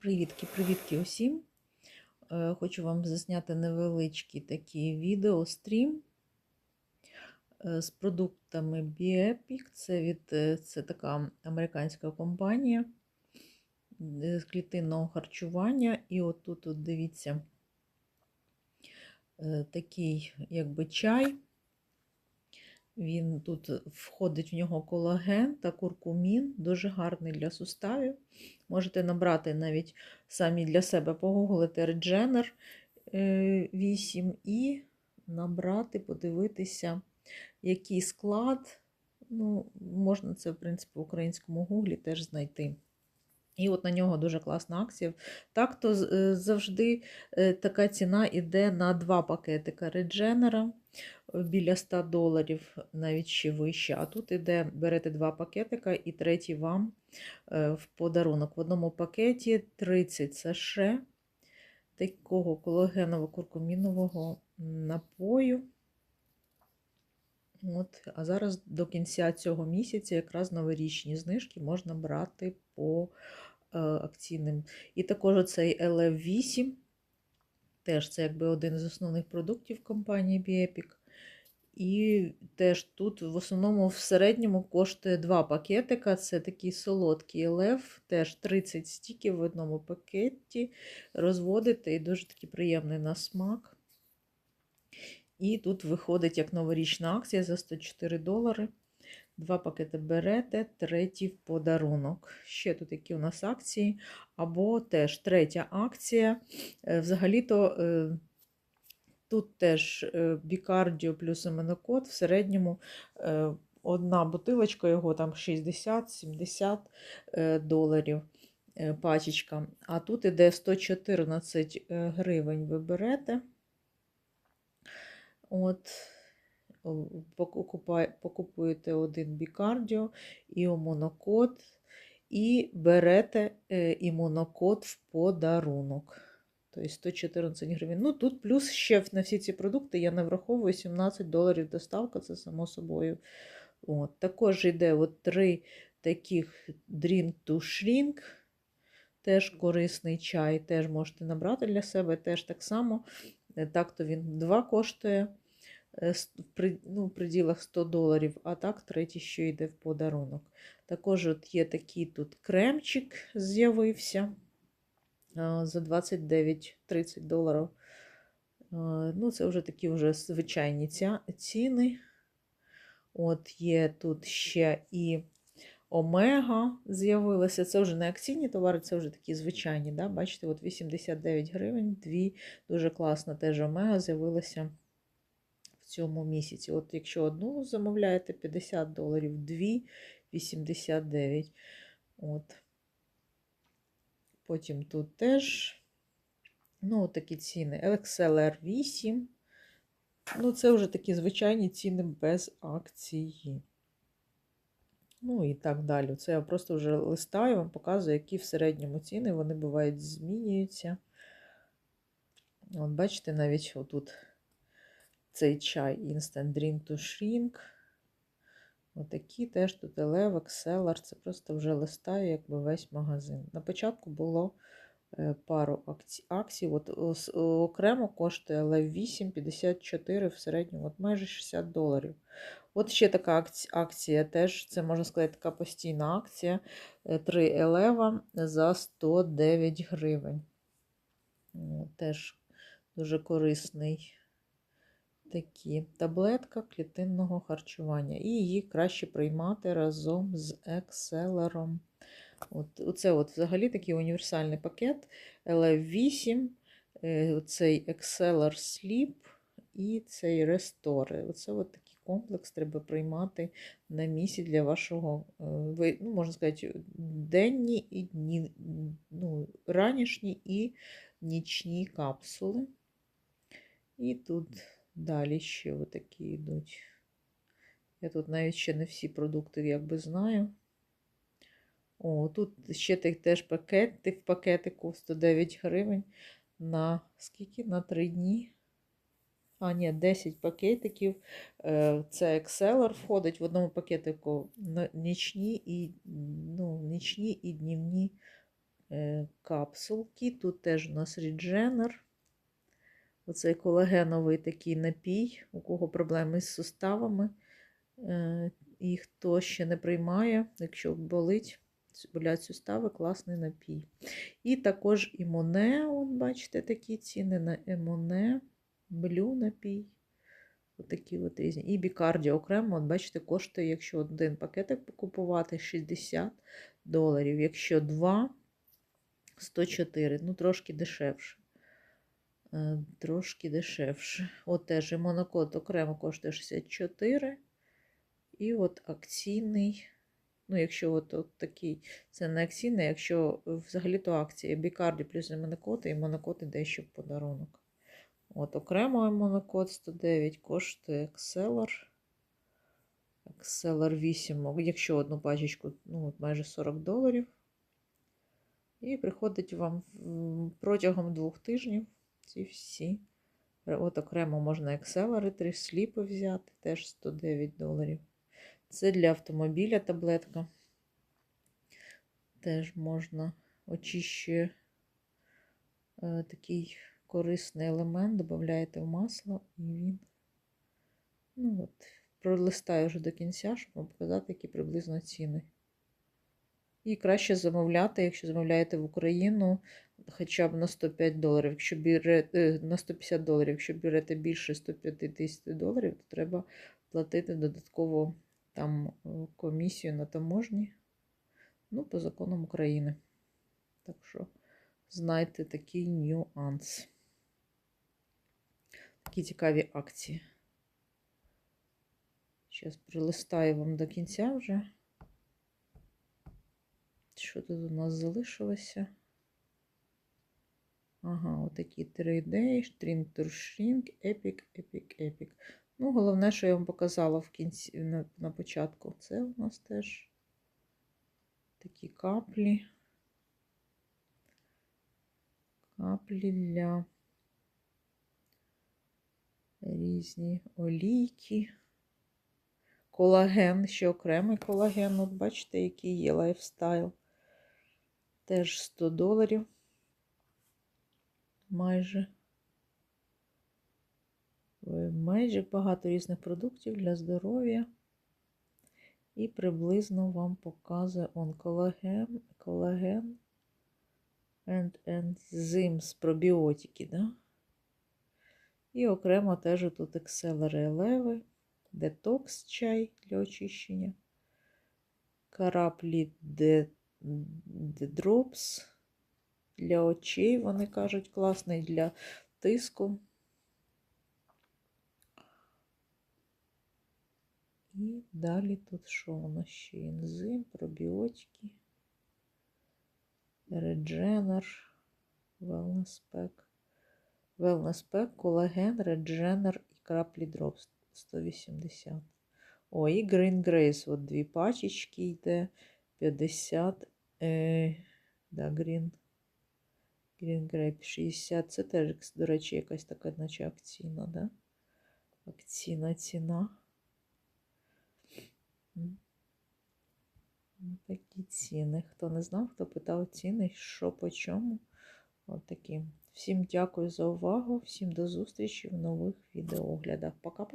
Привітки, привітки усім. Е, Хочу вам засняти невеличкий такий відеострім е, з продуктами Biepic. Це від е, це така американська компанія з клітинного харчування. І от тут, от дивіться, такий якби чай. Він тут входить в нього колаген та куркумін, дуже гарний для суставів. Можете набрати навіть самі для себе погуглити Regener 8 і набрати, подивитися, який склад. Ну, Можна це, в принципі, в українському гуглі теж знайти. І от на нього дуже класна акція. Так, то завжди така ціна йде на два пакетика Редженера біля 100 доларів, навіть ще вище. А тут іде, берете два пакетика і третій вам в подарунок. В одному пакеті 30 саше такого колагеново-куркумінового напою. От, А зараз до кінця цього місяця якраз новорічні знижки можна брати по е, акційним. І також оцей LF8, теж це якби один з основних продуктів компанії Biepic. І теж тут в основному в середньому коштує два пакетика. Це такий солодкий лев, теж 30 стіків в одному пакеті. Розводите і дуже такий приємний на смак. І тут виходить як новорічна акція за 104 долари. Два пакети берете, третій в подарунок. Ще тут які у нас акції. Або теж третя акція. Взагалі-то тут теж бікардіо плюс аминокод. В середньому одна бутилочка його там 60-70 доларів пачечка. А тут іде 114 гривень ви берете. От, покупуєте один бікардіо, імунокод і берете імунокод в подарунок. Тобто 114 гривень. Ну, тут плюс ще на всі ці продукти я не враховую 17 доларів доставка, це само собою. От. Також йде от три таких Drink to Shrink. Теж корисний чай, теж можете набрати для себе, теж так само. Так-то він 2 коштує ну, в приділах 100 доларів, а так третій, що йде в подарунок. Також от є такий тут кремчик з'явився за 29-30 доларів. Ну, Це вже такі вже звичайні ціни. От Є тут ще і Омега з'явилася. Це вже не акційні товари, це вже такі звичайні. Да? Бачите, от 89 гривень, дві дуже класна теж Омега з'явилася в цьому місяці. От Якщо одну замовляєте, 50 доларів, дві 89. От. Потім тут теж ну, такі ціни. XLR 8. Ну, це вже такі звичайні ціни без акції. Ну і так далі. Це я просто вже листаю, вам показую, які в середньому ціни вони бувають змінюються. От бачите, навіть отут цей чай Instant Drink to Shrink. Отакі теж тут Elev, Exceller. Це просто вже листаю, якби весь магазин. На початку було пару акцій. акцій. От Окремо коштує Elev 8, 54 в середньому, от майже 60 доларів. От ще така акція, теж, це можна сказати, така постійна акція. 3 елева за 109 гривень. Теж дуже корисний такі таблетка клітинного харчування. І її краще приймати разом з екселером. От, Оце от взагалі такий універсальний пакет LF8, цей Exceller Sleep і цей Restore. Оце от такий комплекс треба приймати на місці для вашого, ну, можна сказати, денні і дні, ну, ранішні і нічні капсули. І тут далі ще отакі йдуть. Я тут навіть ще не всі продукти якби знаю. О, тут ще теж пакет, в пакетику 109 гривень на скільки? На 3 дні. А, ні, 10 пакетиків. Це Exceller входить в одному пакетику нічні і ну, нічні і днівні е, капсулки. Тут теж у нас рідженер. Оцей колагеновий такий напій, у кого проблеми з суставами. Е, І хто ще не приймає, якщо болить, болять сустави, класний напій. І також імуне, от бачите, такі ціни на імуне, блю напій. Отакі от різні. І бікардіо окремо, от бачите, коштує, якщо один пакетик купувати, 60 доларів. Якщо два, 104, ну трошки дешевше. Е, Трошки дешевше. От теж і монокод окремо коштує 64. І от акційний. Ну, якщо от, от такий, це не акційний, якщо взагалі то акція бікарді плюс монокод, і монокод іде ще в подарунок. От окремо монокод 109 коштує Exceller. Exceller 8, якщо одну пачечку, ну, майже 40 доларів. І приходить вам протягом двох тижнів ці всі. От окремо можна три сліпи взяти, теж 109 доларів. Це для автомобіля таблетка. Теж можна очищує е, такий корисний елемент, додаєте в масло, і він. Ну от, пролистаю вже до кінця, щоб вам показати, які приблизно ціни. І краще замовляти, якщо замовляєте в Україну, хоча б на 105 доларів. Якщо берете, на 150 доларів, якщо берете більше 150 доларів, то треба платити додатково там е, комісію на таможні. Ну, по законам України. Так що знайте такий нюанс. Такі цікаві акції. Зараз прилистаю вам до кінця вже. Що тут у нас залишилося? Ага, отакі 3D, Shrink to Shrink, Epic, Epic, Epic. Ну, головне, що я вам показала в кінці, на, на початку, це у нас теж такі каплі. Каплі для різні олійки. Колаген, ще окремий колаген. От бачите, який є лайфстайл. Теж 100 доларів. Майже. Magic, багато різних продуктів для здоров'я. І приблизно вам показує он колаген, колаген and enzymes, пробіотики, да? І окремо теж тут екселери елеви, детокс чай для очищення, караплі де, де дропс. Для очей, вони кажуть, класний для тиску. І далі тут що у нас ще? Ензим, пробіотики, редженер, wellness pack, колаген, редженер і краплі дроп 180. О, і Green Grace, от дві пачечки йде, 50, е, да, Green, Green Grape 60, це теж, до речі, якась така, наче акційна, да? Акційна ціна. Такі ціни. Хто не знав, хто питав ціни, що по чому. От такі. Всім дякую за увагу, всім до зустрічі в нових відеооглядах. Пока-пока.